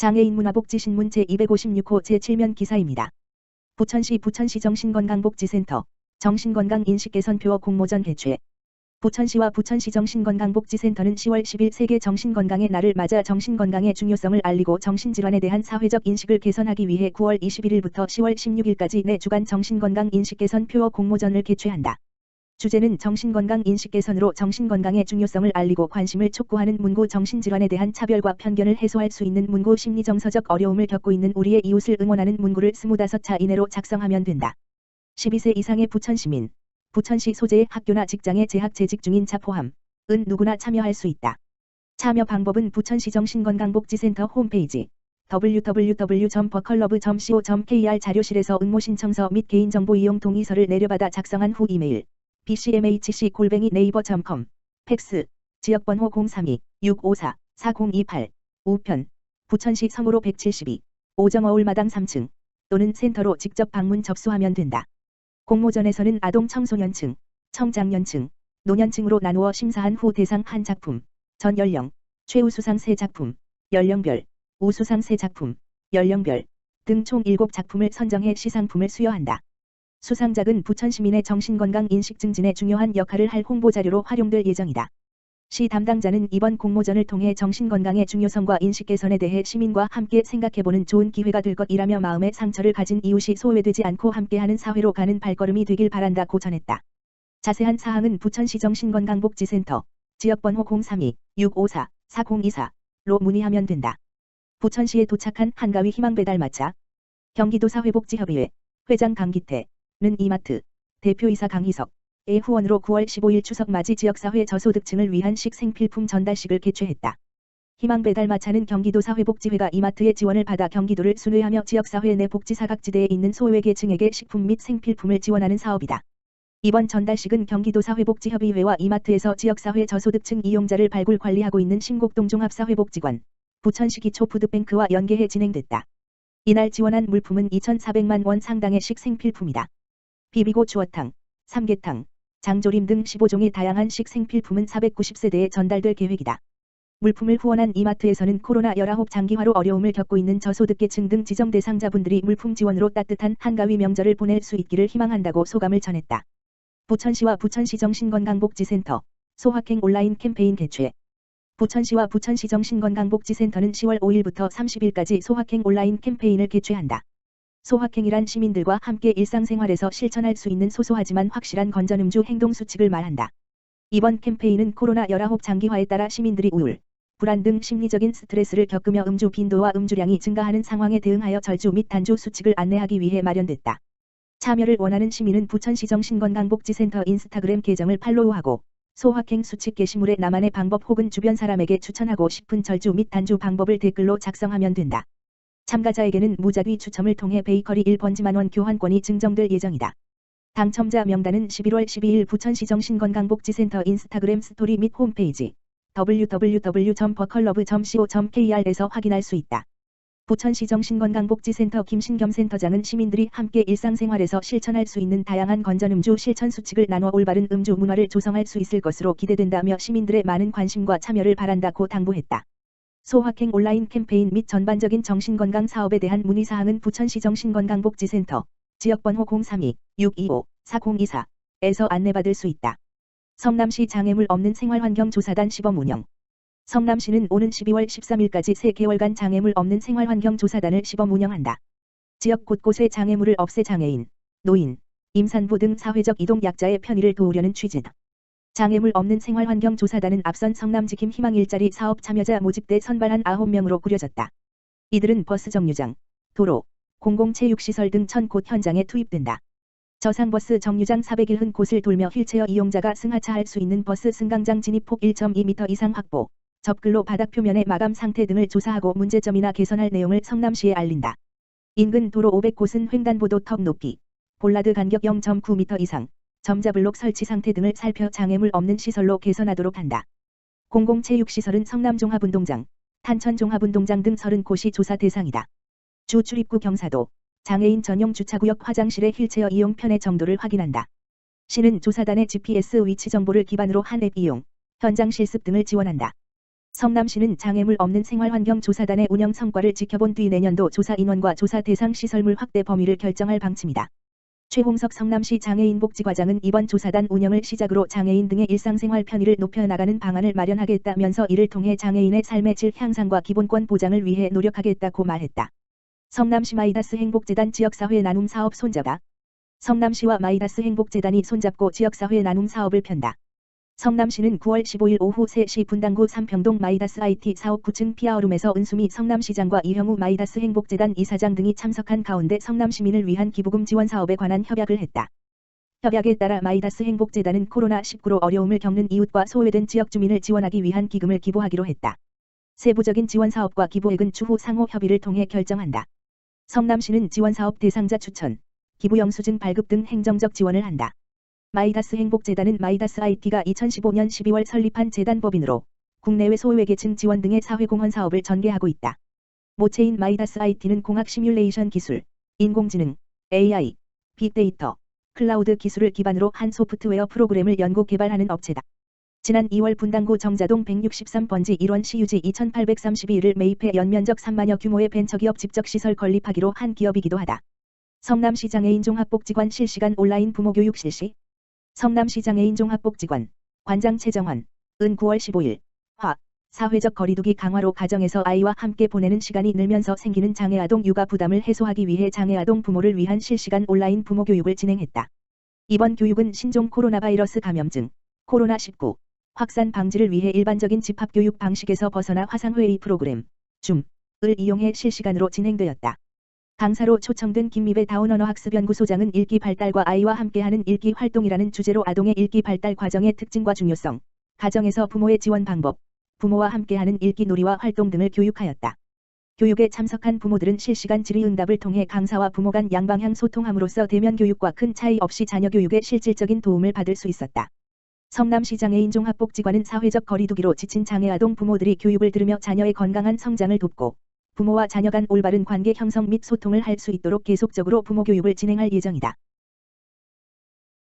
장애인 문화복지신문 제256호 제7면 기사입니다. 부천시 부천시 정신건강복지센터 정신건강인식개선표어 공모전 개최 부천시와 부천시 정신건강복지센터는 10월 10일 세계 정신건강의 날을 맞아 정신건강의 중요성을 알리고 정신질환에 대한 사회적 인식을 개선하기 위해 9월 21일부터 10월 16일까지 4주간 정신건강인식개선표어 공모전을 개최한다. 주제는 정신건강 인식 개선으로 정신건강의 중요성을 알리고 관심을 촉구하는 문구 정신질환에 대한 차별과 편견을 해소할 수 있는 문구 심리정서적 어려움을 겪고 있는 우리의 이웃을 응원하는 문구를 25차 이내로 작성하면 된다. 12세 이상의 부천시민, 부천시 소재의 학교나 직장에 재학 재직 중인 자 포함, 은 누구나 참여할 수 있다. 참여 방법은 부천시 정신건강복지센터 홈페이지 www.버컬러브.co.kr 자료실에서 응모 신청서 및 개인정보 이용 동의서를 내려받아 작성한 후 이메일 bcmhc 골뱅이 네이버.com 팩스 지역번호 032-654-4028 우편 부천시 성으로 172 오정어울마당 3층 또는 센터로 직접 방문 접수하면 된다. 공모전에서는 아동 청소년층, 청장년층, 노년층으로 나누어 심사한 후 대상 한 작품, 전 연령, 최우수상 3작품, 연령별, 우수상 3작품, 연령별 등 총 7작품을 선정해 시상품을 수여한다. 수상작은 부천 시민의 정신건강 인식 증진에 중요한 역할을 할 홍보 자료로 활용될 예정이다. 시 담당자는 이번 공모전을 통해 정신건강의 중요성과 인식 개선에 대해 시민과 함께 생각해보는 좋은 기회가 될 것이라며 마음의 상처를 가진 이웃이 소외되지 않고 함께하는 사회로 가는 발걸음이 되길 바란다고 전했다. 자세한 사항은 부천시 정신건강복지센터 지역번호 032-654-4024로 문의하면 된다. 부천시에 도착한 한가위 희망배달 마차 경기도 사회복지협의회 회장 강기태 는 이마트 대표이사 강희석의 후원으로 9월 15일 추석 맞이 지역사회 저소득층을 위한 식생필품 전달식을 개최했다. 희망 배달마차는 경기도 사회복지회가 이마트의 지원을 받아 경기도를 순회하며 지역사회 내 복지 사각지대에 있는 소외계층에게 식품 및 생필품을 지원하는 사업이다. 이번 전달식은 경기도 사회복지협의회와 이마트에서 지역사회 저소득층 이용자를 발굴 관리하고 있는 신곡동 종합사회복지관, 부천시 기초푸드뱅크와 연계해 진행됐다. 이날 지원한 물품은 2,400만 원 상당의 식생필품이다. 비비고 추어탕, 삼계탕, 장조림 등 15종의 다양한 식생필품은 490세대에 전달될 계획이다. 물품을 후원한 이마트에서는 코로나19 장기화로 어려움을 겪고 있는 저소득계층 등 지정 대상자분들이 물품 지원으로 따뜻한 한가위 명절을 보낼 수 있기를 희망한다고 소감을 전했다. 부천시와 부천시 정신건강복지센터 소확행 온라인 캠페인 개최 부천시와 부천시 정신건강복지센터는 10월 5일부터 30일까지 소확행 온라인 캠페인을 개최한다. 소확행이란 시민들과 함께 일상생활에서 실천할 수 있는 소소하지만 확실한 건전음주 행동 수칙을 말한다. 이번 캠페인은 코로나19 장기화에 따라 시민들이 우울, 불안 등 심리적인 스트레스를 겪으며 음주 빈도와 음주량이 증가하는 상황에 대응하여 절주 및 단주 수칙을 안내하기 위해 마련됐다. 참여를 원하는 시민은 부천시 정신건강복지센터 인스타그램 계정을 팔로우하고 소확행 수칙 게시물에 나만의 방법 혹은 주변 사람에게 추천하고 싶은 절주 및 단주 방법을 댓글로 작성하면 된다. 참가자에게는 무작위 추첨을 통해 베이커리 1번지만원 교환권이 증정될 예정이다. 당첨자 명단은 11월 12일 부천시 정신건강복지센터 인스타그램 스토리 및 홈페이지 www.버컬러브.co.kr에서 확인할 수 있다. 부천시 정신건강복지센터 김신겸 센터장은 시민들이 함께 일상생활에서 실천할 수 있는 다양한 건전음주 실천 수칙을 나눠 올바른 음주 문화를 조성할 수 있을 것으로 기대된다며 시민들의 많은 관심과 참여를 바란다고 당부했다. 소확행 온라인 캠페인 및 전반적인 정신건강 사업에 대한 문의사항은 부천시 정신건강복지센터 지역번호 032-625-4024에서 안내받을 수 있다. 성남시 장애물 없는 생활환경조사단 시범 운영 성남시는 오는 12월 13일까지 3개월간 장애물 없는 생활환경조사단을 시범 운영한다. 지역 곳곳에 장애물을 없애 장애인, 노인, 임산부 등 사회적 이동 약자의 편의를 도우려는 취지다. 장애물 없는 생활환경 조사단은 앞선 성남지킴 희망 일자리 사업 참여자 모집대 선발한 9명으로 꾸려졌다. 이들은 버스 정류장, 도로, 공공체육시설 등 천 곳 현장에 투입된다. 저상버스 정류장 401흔 곳을 돌며 휠체어 이용자가 승하차할 수 있는 버스 승강장 진입폭 1.2m 이상 확보, 접글로 바닥 표면의 마감 상태 등을 조사하고 문제점이나 개선할 내용을 성남시에 알린다. 인근 도로 500곳은 횡단보도 턱 높이, 볼라드 간격 0.9m 이상, 점자블록 설치 상태 등을 살펴 장애물 없는 시설로 개선하도록 한다. 공공체육시설은 성남종합운동장, 탄천종합운동장 등 30곳이 조사 대상이다. 주 출입구 경사도, 장애인 전용 주차구역 화장실의 휠체어 이용 편의 정도를 확인한다. 시는 조사단의 GPS 위치 정보를 기반으로 한 앱 이용, 현장 실습 등을 지원한다. 성남시는 장애물 없는 생활환경 조사단의 운영 성과를 지켜본 뒤 내년도 조사 인원과 조사 대상 시설물 확대 범위를 결정할 방침이다. 최홍석 성남시 장애인복지과장은 이번 조사단 운영을 시작으로 장애인 등의 일상생활 편의를 높여나가는 방안을 마련하겠다면서 이를 통해 장애인의 삶의 질 향상과 기본권 보장을 위해 노력하겠다고 말했다. 성남시 마이다스 행복재단 지역사회 나눔 사업 손잡아 성남시와 마이다스 행복재단이 손잡고 지역사회 나눔 사업을 편다. 성남시는 9월 15일 오후 3시 분당구 삼평동 마이다스 IT 사업 9층 피아오룸에서 은수미 성남시장과 이형우 마이다스 행복재단 이사장 등이 참석한 가운데 성남시민을 위한 기부금 지원 사업에 관한 협약을 했다. 협약에 따라 마이다스 행복재단은 코로나19로 어려움을 겪는 이웃과 소외된 지역 주민을 지원하기 위한 기금을 기부하기로 했다. 세부적인 지원 사업과 기부액은 추후 상호 협의를 통해 결정한다. 성남시는 지원 사업 대상자 추천, 기부 영수증 발급 등 행정적 지원을 한다. 마이다스 행복재단은 마이다스 IT가 2015년 12월 설립한 재단법인으로 국내외 소외계층 지원 등의 사회공헌 사업을 전개하고 있다. 모체인 마이다스 IT는 공학 시뮬레이션 기술, 인공지능, AI, 빅데이터, 클라우드 기술을 기반으로 한 소프트웨어 프로그램을 연구 개발하는 업체다. 지난 2월 분당구 정자동 163번지 1원 시 유지 2832를 매입해 연면적 3만여 규모의 벤처기업 집적시설 건립하기로 한 기업이기도 하다. 성남시 장애인 종합복지관 실시간 온라인 부모교육 실시 성남시 장애인 종합복지관 관장 최정환 은 9월 15일 화 사회적 거리두기 강화로 가정에서 아이와 함께 보내는 시간이 늘면서 생기는 장애아동 육아 부담을 해소하기 위해 장애아동 부모를 위한 실시간 온라인 부모 교육을 진행했다. 이번 교육은 신종 코로나 바이러스 감염증 코로나19 확산 방지를 위해 일반적인 집합교육 방식에서 벗어나 화상회의 프로그램 줌을 이용해 실시간으로 진행되었다. 강사로 초청된 김미배 다운 언어학습연구소장은 읽기 발달과 아이와 함께하는 읽기 활동이라는 주제로 아동의 읽기 발달 과정의 특징과 중요성, 가정에서 부모의 지원 방법, 부모와 함께하는 읽기 놀이와 활동 등을 교육하였다. 교육에 참석한 부모들은 실시간 질의응답을 통해 강사와 부모 간 양방향 소통함으로써 대면 교육과 큰 차이 없이 자녀 교육에 실질적인 도움을 받을 수 있었다. 성남시 장애인 종합복지관은 사회적 거리두기로 지친 장애아동 부모들이 교육을 들으며 자녀의 건강한 성장을 돕고 부모와 자녀 간 올바른 관계 형성 및 소통을 할 수 있도록 계속적으로 부모 교육을 진행할 예정이다.